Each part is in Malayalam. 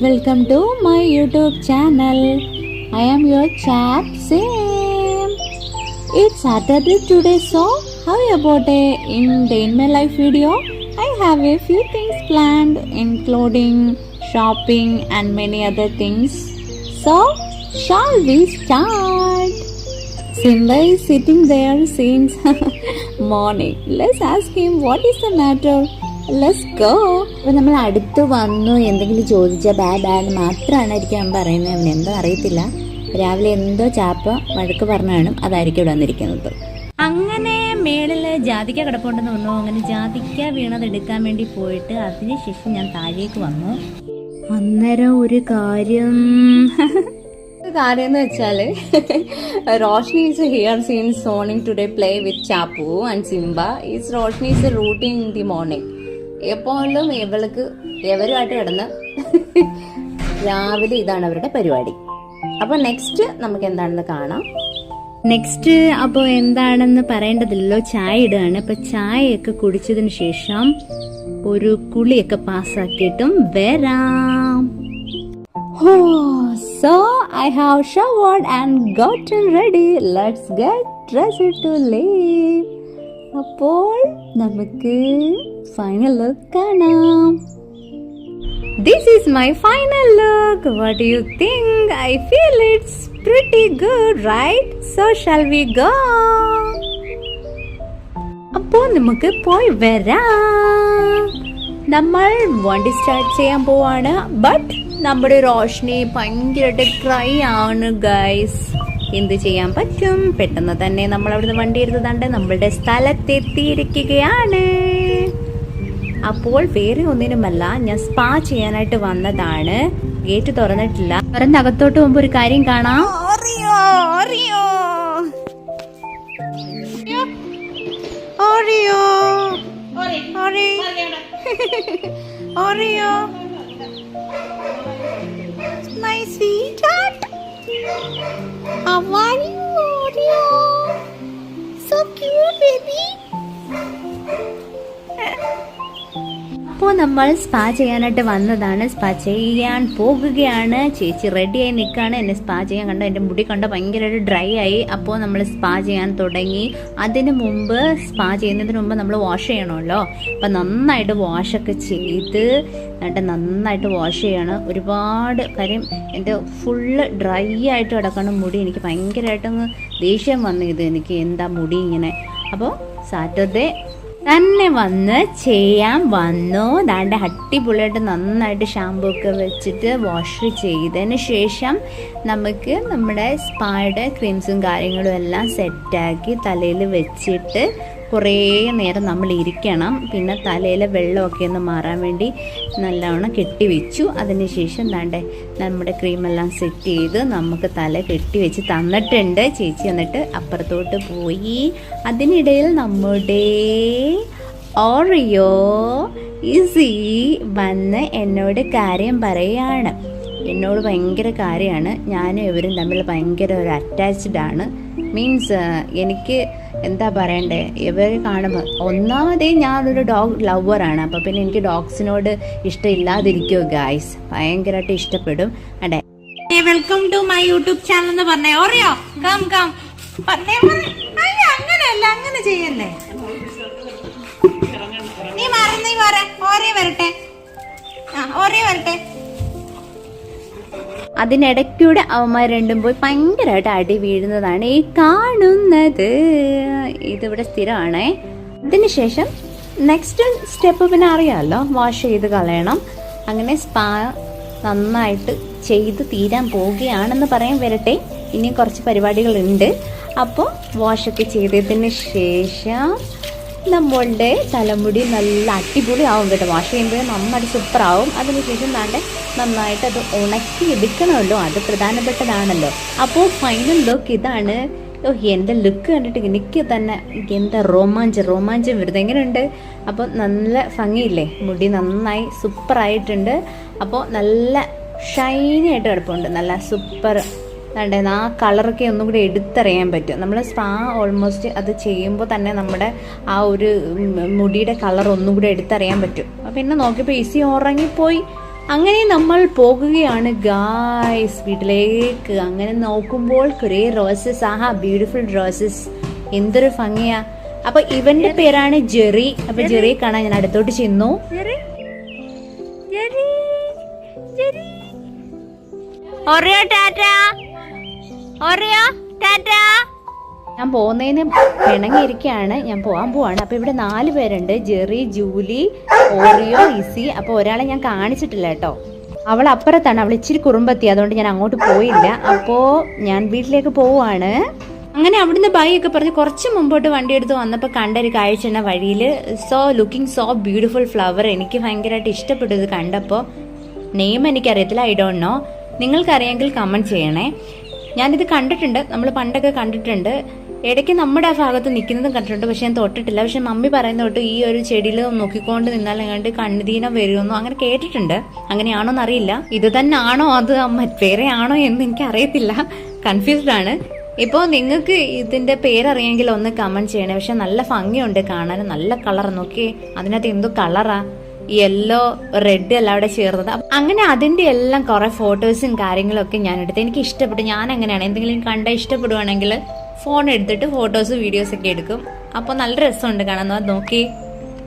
welcome to my YouTube channel. I am your chap Sam. It's Saturday today, so how about a in day in my life video? I have a few things planned, including shopping and many other things. So, shall we start? Simba is sitting there since morning. Let's ask him what is the matter. Let's go അപ്പൊ നമ്മൾ അടുത്ത് വന്നു എന്തെങ്കിലും ചോദിച്ചാൽ ബാ ബാ എന്ന് മാത്രമാണായിരിക്കും അവൻ പറയുന്നത്. അവൻ എന്തോ അറിയത്തില്ല. രാവിലെ എന്തോ ചാപ്പ വഴക്ക് പറഞ്ഞാണ് അതായിരിക്കും ഇവിടെ വന്നിരിക്കുന്നത്. അങ്ങനെ മേളിൽ ജാതിക്ക കിടപ്പുണ്ടെന്ന് വന്നു അങ്ങനെ ജാതിക്ക വീണത് എടുക്കാൻ വേണ്ടി പോയിട്ട് അതിനുശേഷം ഞാൻ താഴേക്ക് വന്നു. അന്നേരം ഒരു കാര്യം. കാര്യം എന്ന് വെച്ചാൽ Roshni is here scenes morning today play with Chappu and Simba is Roshni is routine in the morning എപ്പോഴും ഇവൾക്ക് എവരുമായിട്ട് കിടന്ന് രാവിലെ ഇതാണ് അവരുടെ പരിപാടി. അപ്പൊ നെക്സ്റ്റ് നമുക്ക് എന്താണെന്ന് കാണാം. നെക്സ്റ്റ് അപ്പോൾ എന്താണെന്ന് പറയേണ്ടതില്ലല്ലോ. ചായ ഇടുകയാണ്. ഇപ്പൊ ചായയൊക്കെ കുടിച്ചതിന് ശേഷം ഒരു കുളിയൊക്കെ പാസ്സാക്കിയിട്ടും വരാം. ഹോ so I have showered and gotten ready let's get to leave. അപ്പോൾ നമുക്ക് ഫൈനൽ ലുക്ക് കാണാം. This is my final look what you think I feel it's pretty good right so shall we go അപ്പോൾ നമുക്ക് പോയി വരാം. നമ്മൾ വണ്ടി സ്റ്റാർട്ട് ചെയ്യാൻ പോവാണ്. ബട്ട് നമ്മുടെ റോഷ്നി ഭയങ്കരമായിട്ട് ക്രൈ ആണ് ഗൈസ് എന്ത് ചെയ്യാൻ പറ്റും? പെട്ടെന്ന് തന്നെ നമ്മൾ അവിടുന്ന് വണ്ടി എടുത്തതാണ്ട് നമ്മളുടെ സ്ഥലത്തെത്തിയിരിക്കുകയാണ്. അപ്പോൾ വേറെ ഒന്നിനുമല്ല ഞാൻ സ്പാ ചെയ്യാനായിട്ട് വന്നതാണ്. ഗേറ്റ് തുറന്നിട്ടില്ല. തുറന്നകത്തോട്ട് പോകുമ്പോ ഒരു കാര്യം കാണാം. Oreo. How are you, Oreo? So cute, baby. അപ്പോൾ നമ്മൾ സ്പാ ചെയ്യാനായിട്ട് വന്നതാണ്. സ്പാ ചെയ്യാൻ പോകുകയാണ്. ചേച്ചി റെഡിയായി നിൽക്കുകയാണ്. എന്നെ സ്പാ ചെയ്യാൻ കണ്ട? എന്റെ മുടി കണ്ട? ഭയങ്കരമായിട്ട് ഡ്രൈ ആയി. അപ്പോൾ നമ്മൾ സ്പാ ചെയ്യാൻ തുടങ്ങി. അതിന് മുമ്പ് സ്പാ ചെയ്യുന്നതിന് മുമ്പ് നമ്മൾ വാഷ് ചെയ്യണമല്ലോ. അപ്പം നന്നായിട്ട് വാഷൊക്കെ ചെയ്ത് എന്നിട്ട് നന്നായിട്ട് വാഷ് ചെയ്യണം. ഒരുപാട് കാര്യം എന്റെ ഫുള്ള് ഡ്രൈ ആയിട്ട് കിടക്കുന്ന മുടി എനിക്ക് ഭയങ്കരമായിട്ടൊന്ന് ദേഷ്യം വന്നു ഇത് എനിക്ക്. എന്താ മുടി ഇങ്ങനെ? അപ്പോൾ സാറ്റർഡേ തന്നെ വന്ന് ചെയ്യാൻ വന്നു. ദാണ്ട് അടിപൊളിയായിട്ട് നന്നായിട്ട് ഷാമ്പൂ ഒക്കെ വെച്ചിട്ട് വാഷ് ചെയ്തതിന് ശേഷം നമുക്ക് നമ്മുടെ സ്പായുടെ ക്രീംസും കാര്യങ്ങളും എല്ലാം സെറ്റാക്കി തലയിൽ വെച്ചിട്ട് കുറേ നേരം നമ്മൾ ഇരിക്കണം. പിന്നെ തലയിലെ വെള്ളമൊക്കെ ഒന്ന് മാറാൻ വേണ്ടി നല്ലവണ്ണം കെട്ടി വെച്ചു അതിനുശേഷം താണ്ടെ നമ്മുടെ ക്രീമെല്ലാം സെറ്റ് ചെയ്ത് നമുക്ക് തല കെട്ടി വെച്ച് തന്നിട്ടുണ്ട്. ചേച്ചി എന്നിട്ട് അപ്പുറത്തോട്ട് പോയി. അതിനിടയിൽ നമ്മുടെ ഓറിയോ ഇസി വന്ന് എന്നോട് കാര്യം പറയുകയാണ് എന്നോട് ഭയങ്കര കാര്യമാണ്. ഞാനും ഇവരും തമ്മിൽ ഭയങ്കര ഒരു അറ്റാച്ച്ഡ് ആണ്. മീൻസ് എനിക്ക് എന്താ പറയണ്ടേ? ഇവർ കാണുമ്പോൾ ഒന്നാമതേ ഞാനൊരു ഡോഗ് ലവറാണ് അപ്പോൾ പിന്നെ എനിക്ക് ഡോഗ്സിനോട് ഇഷ്ടമില്ലാതിരിക്കുമോ ഗായ്സ് ഭയങ്കരമായിട്ട് ഇഷ്ടപ്പെടും. അതെ. Welcome to my YouTube channel എന്ന് പറഞ്ഞേ. ഓറിയോ കം കം പറഞ്ഞേ അങ്ങനെയല്ല അങ്ങനെ ചെയ്യല്ലേ? നീ മാറി നീ മാറേ. ഓറിയ വരട്ടെ. ആ ഓറിയ വരട്ടെ. അതിനിടയ്ക്കൂടെ അവന്മാർ രണ്ടും പോയി ഭയങ്കരമായിട്ട് അടി വീഴുന്നതാണ് ഈ കാണുന്നത്. ഇതിവിടെ സ്ഥിരമാണേ. അതിനുശേഷം നെക്സ്റ്റ് സ്റ്റെപ്പ് പിന്നെ അറിയാമല്ലോ വാഷ് ചെയ്ത് കളയണം. അങ്ങനെ സ്പാ നന്നായിട്ട് ചെയ്ത് തീരാൻ പോവുകയാണെന്ന് പറയാൻ വരട്ടെ. ഇനി കുറച്ച് പരിപാടികളുണ്ട്. അപ്പോൾ വാഷൊക്കെ ചെയ്തതിന് ശേഷം നമ്മളുടെ തലമുടി നല്ല അടിപൊളി ആവും കേട്ടോ. വാഷ് ചെയ്യുമ്പോൾ നന്നായിട്ട് സൂപ്പറാവും. അതിനുശേഷം നാളെ നന്നായിട്ട് അത് ഉണക്കി എടുക്കണമല്ലോ. അത് പ്രധാനപ്പെട്ടതാണല്ലോ. അപ്പോൾ ഫൈനൽ ലുക്ക് ഇതാണ്. ഓ എന്റെ ലുക്ക് കണ്ടിട്ട് എനിക്ക് തന്നെ എന്താ റോമാഞ്ചം റോമാഞ്ചം വരുന്നത്. എങ്ങനെയുണ്ട്? അപ്പോൾ നല്ല ഭംഗിയില്ലേ? മുടി നന്നായി സൂപ്പറായിട്ടുണ്ട്. അപ്പോൾ നല്ല ഷൈനി ആയിട്ട് കിടപ്പുണ്ട്. നല്ല സൂപ്പർ വേണ്ടേ ആ കളറൊക്കെ ഒന്നും കൂടി എടുത്തറിയാൻ പറ്റും. നമ്മൾ സ്പാ ഓൾമോസ്റ്റ് അത് ചെയ്യുമ്പോൾ തന്നെ നമ്മുടെ ആ ഒരു മുടിയുടെ കളർ ഒന്നും കൂടി എടുത്തറിയാൻ പറ്റും. അപ്പം പിന്നെ നോക്കിയപ്പോൾ ഈസി ഉറങ്ങിപ്പോയി. അങ്ങനെ നമ്മൾ പോകുകയാണ്. ഗായ്സ് വീട്ടിലേക്ക്. അങ്ങനെ നോക്കുമ്പോൾ കുറേ റോസസ് ആഹാ ബ്യൂട്ടിഫുൾ റോസസ് എന്തൊരു ഭംഗിയാ. അപ്പൊ ഇവന്റെ പേരാണ് ജെറി. അപ്പൊ ജെറി കാണാൻ ഞാൻ അടുത്തോട്ട് ചെന്നു. Oreo tata. ടാറ്റ. ഞാൻ പോകുന്നതിന് പിണങ്ങിയിരിക്കുകയാണ് ഞാൻ പോകാൻ പോവാണ്. അപ്പൊ ഇവിടെ നാല് പേരുണ്ട്. ജെറി ജൂലി ഓറിയോ ഇസി അപ്പൊ ഒരാളെ ഞാൻ കാണിച്ചിട്ടില്ല കേട്ടോ. അവൾ അപ്പുറത്താണ്. അവൾ ഇച്ചിരി കുറുമ്പത്തി. അതുകൊണ്ട് ഞാൻ അങ്ങോട്ട് പോയില്ല. അപ്പോ ഞാൻ വീട്ടിലേക്ക് പോവാണ്. അങ്ങനെ അവിടുന്ന് ബൈ ഒക്കെ പറഞ്ഞ് കുറച്ച് മുമ്പോട്ട് വണ്ടി എടുത്ത് വന്നപ്പോൾ കണ്ട ഒരു കാഴ്ച വഴിയിൽ so looking so beautiful flower എനിക്ക് ഭയങ്കരമായിട്ട് ഇഷ്ടപ്പെട്ടു ഇത് കണ്ടപ്പോൾ നെയിം എനിക്കറിയത്തില്ല. ഐ ഡോണ്ട് നോ നിങ്ങൾക്കറിയാമെങ്കിൽ കമന്റ് ചെയ്യണേ. ഞാനിത് കണ്ടിട്ടുണ്ട്. നമ്മൾ പണ്ടൊക്കെ കണ്ടിട്ടുണ്ട്. ഇടയ്ക്ക് നമ്മുടെ ആ ഭാഗത്ത് നിൽക്കുന്നതും കണ്ടിട്ടുണ്ട്. പക്ഷെ ഞാൻ തൊട്ടിട്ടില്ല. പക്ഷെ മമ്മി പറയുന്ന തൊട്ട് ഈ ഒരു ചെടിയിൽ നോക്കിക്കൊണ്ട് നിന്നാൽ എങ്ങാണ്ട് കണ്ണുദീനം വരുമെന്നോ അങ്ങനെ കേട്ടിട്ടുണ്ട്. അങ്ങനെയാണോ എന്നറിയില്ല. ഇത് തന്നെ ആണോ അത്? വേറെ ആണോ എന്ന് എനിക്ക് അറിയത്തില്ല കൺഫ്യൂസ്ഡ് ആണ്. ഇപ്പോൾ നിങ്ങൾക്ക് ഇതിന്റെ പേരറിയെങ്കിൽ ഒന്ന് കമന്റ് ചെയ്യണേ. പക്ഷെ നല്ല ഭംഗിയുണ്ട് കാണാൻ. നല്ല കളർ നോക്കി അതിനകത്ത് എന്തോ കളറാ യെല്ലോ റെഡ് എല്ലാം അവിടെ ചേർന്നത്. അങ്ങനെ അതിന്റെ എല്ലാം കുറെ ഫോട്ടോസും കാര്യങ്ങളൊക്കെ ഞാൻ എടുത്തു. എനിക്ക് ഇഷ്ടപ്പെട്ടു. ഞാൻ അങ്ങനെയാണ് എന്തെങ്കിലും കണ്ട ഇഷ്ടപ്പെടുവാണെങ്കിൽ ഫോൺ എടുത്തിട്ട് ഫോട്ടോസ് വീഡിയോസ് ഒക്കെ എടുക്കും. അപ്പോൾ നല്ല രസമുണ്ട് കാണാൻ. നോക്കി.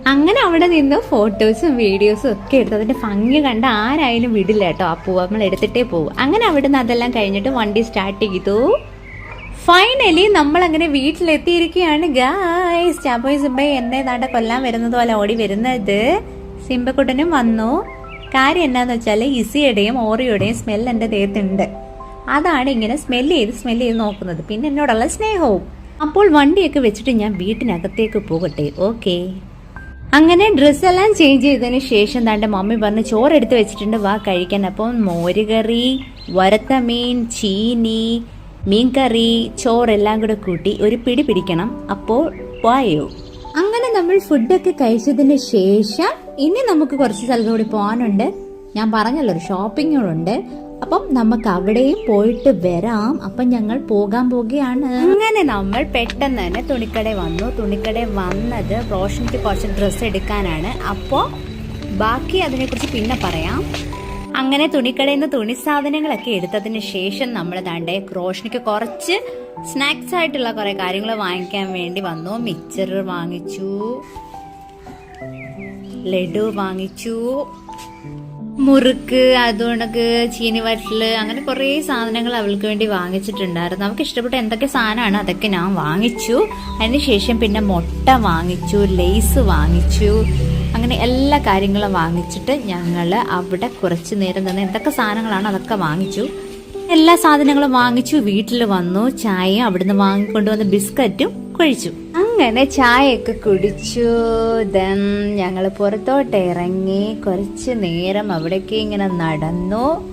അങ്ങനെ അവിടെ നിന്ന് ഫോട്ടോസും വീഡിയോസും ഒക്കെ എടുത്ത്. അതിന്റെ ഭംഗി കണ്ട ആരായാലും വിടില്ല കേട്ടോ. ആ പൂവ് നമ്മൾ എടുത്തിട്ടേ പോകും അങ്ങനെ അവിടെ നിന്ന് അതെല്ലാം കഴിഞ്ഞിട്ട് വണ്ടി സ്റ്റാർട്ട് ചെയ്തു. ഫൈനലി നമ്മൾ അങ്ങനെ വീട്ടിലെത്തിയിരിക്കുകയാണ് ഗായ്സ് ചാപ്പോയ്സ് സിംബ എന്നെ നാട്ടെ കൊല്ലാൻ വരുന്നത് പോലെ ഓടി വരുന്നത്. സിംബക്കുട്ടനും വന്നു. കാര്യം എന്നാന്ന് വെച്ചാൽ ഇസിയുടെയും ഓറിയുടെയും സ്മെൽ എന്റെ ദേഹത്തുണ്ട്. അതാണ് ഇങ്ങനെ സ്മെല്ല് ചെയ്ത് സ്മെല്ല് ചെയ്ത് നോക്കുന്നത്. പിന്നെ എന്നോടുള്ള സ്നേഹവും. അപ്പോൾ വണ്ടിയൊക്കെ വെച്ചിട്ട് ഞാൻ വീട്ടിനകത്തേക്ക് പോകട്ടെ. ഓക്കെ. അങ്ങനെ ഡ്രസ്സെല്ലാം ചേഞ്ച് ചെയ്തതിന് ശേഷം തന്റെ മമ്മി പറഞ്ഞ് ചോറ് എടുത്ത് വെച്ചിട്ടുണ്ട്. വാ കഴിക്കാൻ. അപ്പം മോരുകറി വരത്ത മീൻ ചീനി മീൻകറി ചോറെല്ലാം കൂടെ കൂട്ടി ഒരു പിടി പിടിക്കണം. അപ്പോൾ വായോ. അങ്ങനെ നമ്മൾ ഫുഡൊക്കെ കഴിച്ചതിന് ശേഷം ഇനി നമുക്ക് കുറച്ച് സ്ഥലത്ത് കൂടി പോകാനുണ്ട്. ഞാൻ പറഞ്ഞല്ലോ ഒരു ഷോപ്പിങ്ങുകളുണ്ട് അപ്പം നമുക്ക് അവിടെയും പോയിട്ട് വരാം. അപ്പം ഞങ്ങൾ പോകാൻ പോവുകയാണ്. അങ്ങനെ നമ്മൾ പെട്ടെന്ന് തന്നെ തുണിക്കട വന്നു. തുണിക്കട വന്നത് റോഷനിക്ക് കുറച്ച് ഡ്രസ്സ് എടുക്കാനാണ്. അപ്പോൾ ബാക്കി അതിനെക്കുറിച്ച് പിന്നെ പറയാം. അങ്ങനെ തുണിക്കടയിൽ നിന്ന് തുണി സാധനങ്ങളൊക്കെ എടുത്തതിന് ശേഷം നമ്മൾ താണ്ടേ റോഷനിക്ക് കുറച്ച് സ്നാക്സ് ആയിട്ടുള്ള കുറെ കാര്യങ്ങൾ വാങ്ങിക്കാൻ വേണ്ടി വന്നു. മിക്സർ വാങ്ങിച്ചു. ലഡു വാങ്ങിച്ചു. മുറുക്ക് അതുകൊണ്ടൊക്കെ ചീനി വറ്റൽ അങ്ങനെ കുറേ സാധനങ്ങൾ അവൾക്ക് വേണ്ടി വാങ്ങിച്ചിട്ടുണ്ടായിരുന്നു. നമുക്ക് ഇഷ്ടപ്പെട്ട എന്തൊക്കെ സാധനമാണ് അതൊക്കെ ഞാൻ വാങ്ങിച്ചു. അതിനുശേഷം പിന്നെ മുട്ട വാങ്ങിച്ചു ലേസ് വാങ്ങിച്ചു. അങ്ങനെ എല്ലാ കാര്യങ്ങളും വാങ്ങിച്ചിട്ട് ഞങ്ങൾ അവിടെ കുറച്ച് നേരം തന്നെ എന്തൊക്കെ സാധനങ്ങളാണ് അതൊക്കെ വാങ്ങിച്ചു. എല്ലാ സാധനങ്ങളും വാങ്ങിച്ചു വീട്ടിൽ വന്നു ചായയും അവിടുന്ന് വാങ്ങിക്കൊണ്ടുവന്ന ബിസ്ക്കറ്റും കഴിച്ചു. അങ്ങനെ ചായയൊക്കെ കുടിച്ചു. ദെൻ ഞങ്ങൾ പുറത്തോട്ട് ഇറങ്ങി കുറച്ച് നേരം അവിടേക്ക് ഇങ്ങനെ നടന്നു.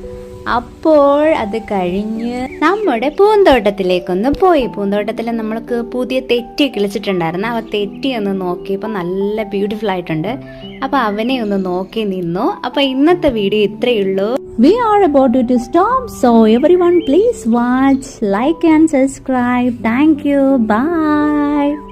അപ്പോൾ അത് കഴിഞ്ഞ് നമ്മുടെ പൂന്തോട്ടത്തിലേക്കൊന്ന് പോയി. പൂന്തോട്ടത്തിൽ നമ്മൾക്ക് പുതിയ തെറ്റി കിളിച്ചിട്ടുണ്ടായിരുന്നു. അവ തെറ്റി ഒന്ന് നോക്കിയപ്പോൾ നല്ല ബ്യൂട്ടിഫുൾ ആയിട്ടുണ്ട്. അപ്പൊ അവനെ ഒന്ന് നോക്കി നിന്നു. അപ്പൊ ഇന്നത്തെ വീഡിയോ ഇത്രയേ ഉള്ളൂ. We are about to stop so everyone please watch like and subscribe thank you bye